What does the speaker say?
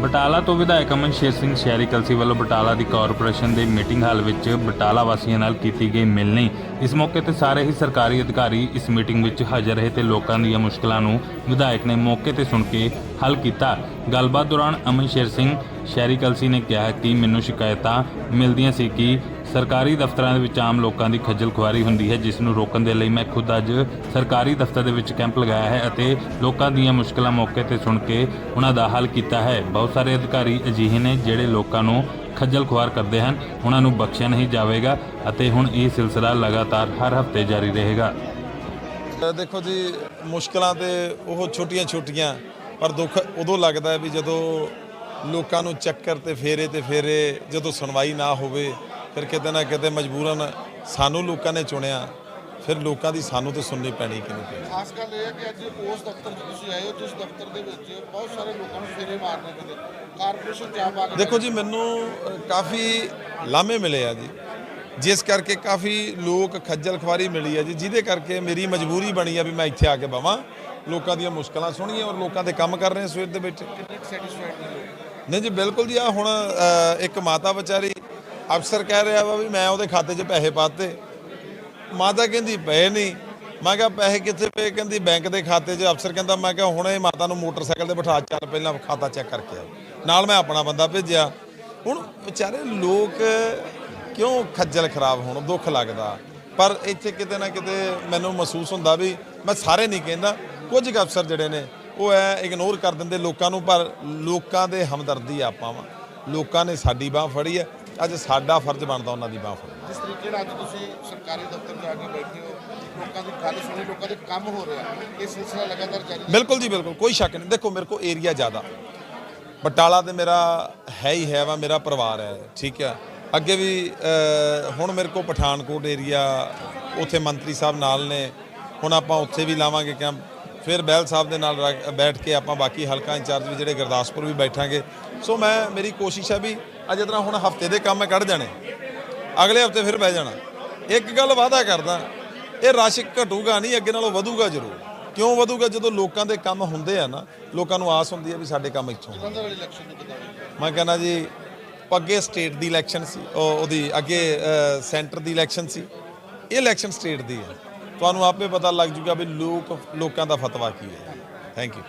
ਬਟਾਲਾ ਤੋਂ ਵਿਧਾਇਕ ਅਮਨ ਸ਼ੇਰ ਸਿੰਘ ਸ਼ਹਿਰੀ ਕਲਸੀ ਵੱਲੋਂ ਬਟਾਲਾ ਦੀ ਕਾਰਪੋਰੇਸ਼ਨ ਦੇ ਮੀਟਿੰਗ ਹਾਲ ਵਿੱਚ ਬਟਾਲਾ ਵਾਸੀਆਂ ਨਾਲ ਕੀਤੀ ਗਈ ਮਿਲਣੀ। ਇਸ ਮੌਕੇ ਤੇ ਸਾਰੇ ਹੀ ਸਰਕਾਰੀ ਅਧਿਕਾਰੀ ਇਸ ਮੀਟਿੰਗ ਵਿੱਚ ਹਾਜ਼ਰ ਰਹੇ ਤੇ ਲੋਕਾਂ ਦੀਆਂ ਮੁਸ਼ਕਲਾਂ ਨੂੰ ਵਿਧਾਇਕ ਨੇ ਮੌਕੇ ਤੇ ਸੁਣ ਕੇ ਹੱਲ ਕੀਤਾ। ਗੱਲਬਾਤ ਦੌਰਾਨ ਅਮਨ ਸ਼ੇਰ ਸਿੰਘ ਸ਼ਹਿਰੀ ਕਲਸੀ ਨੇ ਕਿਹਾ ਕਿ ਮੈਨੂੰ ਸ਼ਿਕਾਇਤਾਂ ਮਿਲਦੀਆਂ ਸੀ ਕਿ ਸਰਕਾਰੀ ਦਫ਼ਤਰਾਂ ਦੇ ਵਿੱਚ ਆਮ ਲੋਕਾਂ ਦੀ ਖੱਜਲ ਖੁਆਰੀ ਹੁੰਦੀ ਹੈ, ਜਿਸ ਨੂੰ ਰੋਕਣ ਦੇ ਲਈ ਮੈਂ ਖੁਦ ਅੱਜ ਸਰਕਾਰੀ ਦਫ਼ਤਰ ਦੇ ਵਿੱਚ ਕੈਂਪ ਲਗਾਇਆ ਹੈ ਅਤੇ ਲੋਕਾਂ ਦੀਆਂ ਮੁਸ਼ਕਲਾਂ ਮੌਕੇ ਤੇ ਸੁਣ ਕੇ ਉਹਨਾਂ ਦਾ ਹੱਲ ਕੀਤਾ ਹੈ। ਬਹੁਤ ਸਾਰੇ ਅਧਿਕਾਰੀ ਅਜਿਹੇ ਨੇ ਜਿਹੜੇ ਲੋਕਾਂ ਨੂੰ ਖੱਜਲ ਖੁਆਰ ਕਰਦੇ ਹਨ, ਉਹਨਾਂ ਨੂੰ ਬਖਸ਼ਿਆ ਨਹੀਂ ਜਾਵੇਗਾ ਅਤੇ ਹੁਣ ਇਹ ਸਿਲਸਿਲਾ ਲਗਾਤਾਰ ਹਰ ਹਫ਼ਤੇ ਜਾਰੀ ਰਹੇਗਾ। ਦੇਖੋ ਜੀ, ਮੁਸ਼ਕਲਾਂ ਤੇ ਉਹ ਛੋਟੀਆਂ ਛੋਟੀਆਂ, ਪਰ ਦੁੱਖ ਉਦੋਂ ਲੱਗਦਾ ਹੈ ਵੀ ਜਦੋਂ ਲੋਕਾਂ ਨੂੰ ਚੱਕਰ ਤੇ ਫੇਰੇ ਤੇ ਫੇਰੇ ਜਦੋਂ ਸੁਣਵਾਈ ਨਾ ਹੋਵੇ ਫਿਰ ਕਿਤੇ ਨਾ ਕਿਤੇ ਮਜਬੂਰਨ ਸਾਨੂੰ ਲੋਕਾਂ ਨੇ ਚੁਣਿਆ ਫਿਰ ਲੋਕਾਂ ਦੀ ਸਾਨੂੰ ਤੇ ਸੁਣਨੀ ਪੈਣੀ ਕਿ ਨਹੀਂ ਖਾਸ ਗੱਲ ਇਹ ਹੈ ਕਿ ਅੱਜ ਉਸ ਦਫ਼ਤਰ 'ਚ ਤੁਸੀਂ ਆਏ ਹੋ ਜਿਸ ਦਫ਼ਤਰ ਦੇ ਵਿੱਚ ਬਹੁਤ ਸਾਰੇ ਲੋਕਾਂ ਨੂੰ ਫੇਰੇ ਮਾਰਨੇ ਪੈਂਦੇ। ਕਾਰਪੋਰੇਸ਼ਨ ਚਾਹ ਕੇ ਦੇਖੋ ਜੀ ਮੈਨੂੰ ਕਾਫੀ ਲਾਮੇ ਮਿਲੇ ਆ ਜੀ। ਜਿਸ ਕਰਕੇ ਕਾਫੀ ਲੋਕ ਖੱਜਲ ਖਵਾਰੀ ਮਿਲੀ ਆ ਜੀ ਜਿਹਦੇ ਕਰਕੇ ਮੇਰੀ ਮਜਬੂਰੀ ਬਣੀ ਆ ਵੀ ਮੈਂ ਇੱਥੇ ਆ ਕੇ ਬਵਾਂ। ਲੋਕਾਂ ਦੀਆਂ ਮੁਸ਼ਕਲਾਂ ਸੁਣੀਏ ਔਰ ਲੋਕਾਂ ਦੇ ਕੰਮ ਕਰ ਰਹੇ ਹਾਂ ਸਵੇਰ ਦੇ ਵਿੱਚ। ਨਹੀਂ ਜੀ ਬਿਲਕੁਲ ਜੀ ਆ ਹੁਣ ਇੱਕ ਮਾਤਾ ਵਿਚਾਰੀ ਅਫਸਰ ਕਹਿ ਰਿਹਾ ਵਾ ਵੀ ਮੈਂ ਉਹਦੇ ਖਾਤੇ 'ਚ ਪੈਸੇ ਪਾਤੇ। ਮਾਤਾ ਕਹਿੰਦੀ, ਪਏ ਨਹੀਂ। ਮੈਂ ਕਿਹਾ, ਪੈਸੇ ਕਿੱਥੇ ਪਏ? ਕਹਿੰਦੀ, ਬੈਂਕ ਦੇ ਖਾਤੇ 'ਚ। ਅਫਸਰ ਕਹਿੰਦਾ, ਮੈਂ ਕਿਹਾ, ਹੁਣੇ ਮਾਤਾ ਨੂੰ ਮੋਟਰਸਾਈਕਲ ਤੇ ਬਿਠਾ, ਚੱਲ ਪਹਿਲਾਂ ਖਾਤਾ ਚੈੱਕ ਕਰਕੇ ਆ ਨਾਲ ਮੈਂ ਆਪਣਾ ਬੰਦਾ ਭੇਜਿਆ। ਹੁਣ ਵਿਚਾਰੇ ਲੋਕ ਕਿਉਂ ਖੱਜਲ ਖਰਾਬ ਹੋਣ? ਦੁੱਖ ਲੱਗਦਾ। ਪਰ ਇੱਥੇ ਕਿਤੇ ਨਾ ਕਿਤੇ ਮੈਨੂੰ ਮਹਿਸੂਸ ਹੁੰਦਾ ਵੀ ਮੈਂ ਸਾਰੇ ਨਹੀਂ ਕਹਿੰਦਾ। ਕੁਝ ਕੁ ਅਫਸਰ ਜਿਹੜੇ ਨੇ, ਉਹ ਐ ਇਗਨੋਰ ਕਰ ਦਿੰਦੇ ਲੋਕਾਂ ਨੂੰ, ਪਰ ਲੋਕਾਂ ਦੇ ਹਮਦਰਦੀ ਆਪਾਂ ਵਾ। ਲੋਕਾਂ ਨੇ ਸਾਡੀ ਬਾਹ ਫੜੀ ਹੈ। ਅੱਜ ਸਾਡਾ ਫਰਜ਼ ਬਣਦਾ ਉਹਨਾਂ ਦੀ ਬਾਹ ਫੜਨਾ ਜਿਸ ਤਰੀਕੇ ਨਾਲ ਅੱਜ ਤੁਸੀਂ ਸਰਕਾਰੀ ਦਫ਼ਤਰ ਆ ਕੇ ਬੈਠੇ ਹੋ ਲੋਕਾਂ ਦੀ ਗੱਲ ਸੁਣੀ ਲੋਕਾਂ ਦੇ ਕੰਮ ਹੋ ਰਿਹਾ ਇਹ ਸਿਲਸਿਲਾ ਲਗਾਤਾਰ ਜਾਰੀ। ਬਿਲਕੁਲ ਜੀ ਬਿਲਕੁਲ ਕੋਈ ਸ਼ੱਕ ਨਹੀਂ। ਦੇਖੋ ਮੇਰੇ ਕੋਲ ਏਰੀਆ ਜ਼ਿਆਦਾ। ਬਟਾਲਾ ਤੇ ਮੇਰਾ ਹੈ ਹੀ ਹੈ ਵਾ ਮੇਰਾ ਪਰਿਵਾਰ ਹੈ ਠੀਕ ਹੈ। ਅੱਗੇ ਵੀ ਹੁਣ ਮੇਰੇ ਕੋਲ ਪਠਾਨਕੋਟ ਏਰੀਆ ਉੱਥੇ ਮੰਤਰੀ ਸਾਹਿਬ ਨਾਲ ਨੇ। ਹੁਣ ਆਪਾਂ ਉੱਥੇ ਵੀ ਲਾਵਾਂਗੇ ਕੈਂਪ ਫਿਰ ਬਹਿਲ ਸਾਹਿਬ ਦੇ ਨਾਲ ਬੈਠ ਕੇ ਆਪਾਂ ਬਾਕੀ ਹਲਕਾ ਇੰਚਾਰਜ ਵੀ ਜਿਹੜੇ ਗੁਰਦਾਸਪੁਰ ਵੀ ਬੈਠਾਂਗੇ। ਸੋ ਮੈਂ ਮੇਰੀ ਕੋਸ਼ਿਸ਼ ਹੈ ਵੀ ਅਜੇ ਤਰ੍ਹਾਂ ਹੁਣ ਹਫ਼ਤੇ ਦੇ ਕੰਮ ਮੈਂ ਕੱਢ ਜਾਣੇ। ਅਗਲੇ ਹਫ਼ਤੇ ਫਿਰ ਬਹਿ ਜਾਣਾ। ਇੱਕ ਗੱਲ ਵਾਅਦਾ ਕਰਦਾ ਇਹ ਰਸ਼ ਘਟੂਗਾ ਨਹੀਂ ਅੱਗੇ ਨਾਲੋਂ ਵਧੂਗਾ ਜ਼ਰੂਰ। ਕਿਉਂ ਵਧੂਗਾ? ਜਦੋਂ ਲੋਕਾਂ ਦੇ ਕੰਮ ਹੁੰਦੇ ਆ ਨਾ ਲੋਕਾਂ ਨੂੰ ਆਸ ਹੁੰਦੀ ਹੈ ਵੀ ਸਾਡੇ ਕੰਮ ਇੱਥੋਂ ਮੈਂ ਕਹਿੰਦਾ ਜੀ ਅੱਗੇ ਸਟੇਟ ਦੀ ਇਲੈਕਸ਼ਨ ਸੀ ਉਹ ਉਹਦੀ ਅੱਗੇ ਸੈਂਟਰ ਦੀ ਇਲੈਕਸ਼ਨ ਸੀ। ਇਹ ਇਲੈਕਸ਼ਨ ਸਟੇਟ ਦੀ ਹੈ। ਤੁਹਾਨੂੰ ਆਪੇ ਪਤਾ ਲੱਗ ਜੂਗਾ ਵੀ ਲੋਕ ਲੋਕਾਂ ਦਾ ਫਤਵਾ ਕੀ ਹੈ। Thank you